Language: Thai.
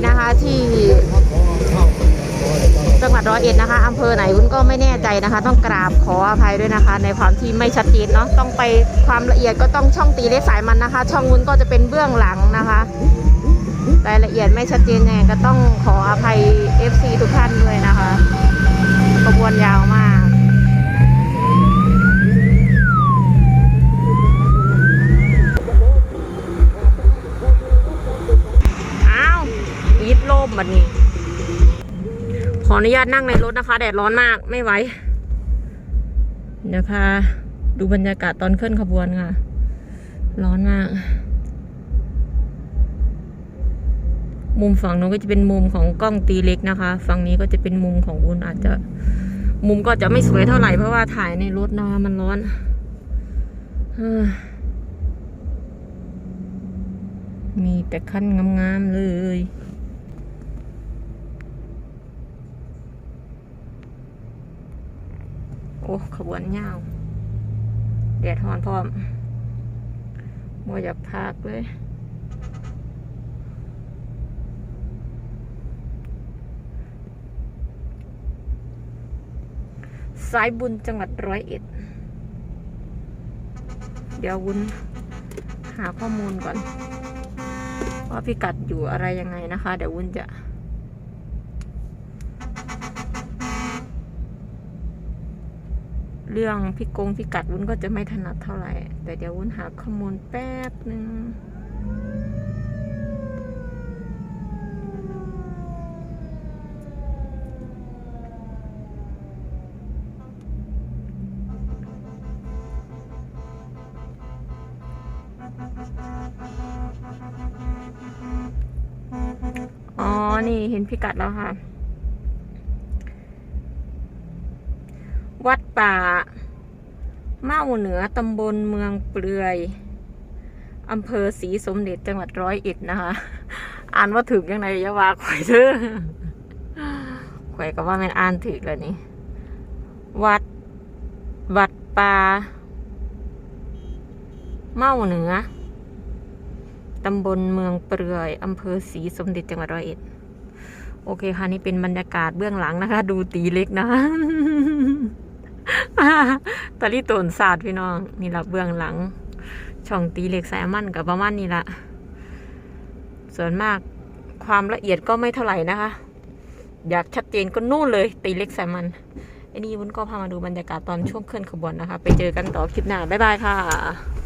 นทรายนะคะที่จังหวัดร้อยเอ็ดนะคะอำเภอไหนวุ้นก็ไม่แน่ใจนะคะ ต้องกราบขออภัยด้วยนะคะ ในความที่ไม่ชัดเจนเนาะต้องไปความละเอียดก็ต้องช่องตีเลขสายมันนะคะ ช่องวุ้นก็จะเป็นเบื้องหลังนะคะรายละเอียดไม่ชัดเจนยังไงก็ต้องขออภัย FC ทุกท่านด้วยนะคะ บัดนี้ ขออนุญาตนั่งในรถนะคะ แดดร้อนมากไม่ไหวเดี๋ยวพาดูบรรยากาศตอนเคลื่อนขบวนค่ะ ร้อนมาก มุมฝั่งนู้นก็จะเป็นมุมของกล้องตีเล็กนะคะ ฝั่งนี้ก็จะเป็นมุมของวุ้นอาจจะ มุมก็จะไม่สวยเท่าไหร่เพราะว่าถ่ายในรถนะคะมันร้อนมีแต่ขั้นงามๆเลย โอ้ขบวนยาวแดดฮอนพร้อมมัวอยากพักเลยสายบุญจังหวัดร้อยเอ็ด เดี๋ยววุ้นหาข้อมูลก่อน ว่าพิกัดอยู่อะไรยังไงนะคะ เดี๋ยววุ้นจะ เรื่องพิกงพิกัดวุ้นก็จะไม่ถนัดเท่าไหร่ แต่เดี๋ยววุ้นหาข้อมูลแป๊บหนึ่งอ๋อ นี่เห็นพิกัดแล้วค่ะ วัดป่า เม่าเหนือตำบลเมืองเปลือยอำเภอศรีสมเด็จจังหวัดร้อยเอ็ดนะคะ อ่านว่าถึกยังไงยาว่าข่อยเธอข่อยก็ว่ามันอ่านถึกแล้วนี่ วัด วัดป่า เม่าเหนือตำบลเมืองเปลือยอำเภอศรีสมเด็จจังหวัดร้อยเอ็ด โอเคค่ะ นี่เป็นบรรยากาศเบื้องหลังนะคะ ดูตีเล็กนะ ตะตาลี่ตนศาสตร์พี่น้อง นี่ละเบื้องหลัง ช่องตีเหล็กสายมันกับประมาณนี้ละส่วนมากความละเอียดก็ไม่เท่าไหร่นะคะ อยากชัดเจนก็นู่นเลย ตีเล็กสายมันไอ้นี่วุ้นก็พามาดูบรรยากาศตอนช่วงเคลื่อนขบวนนะคะ ไปเจอกันต่อคลิปหน้า บ๊ายบายค่ะ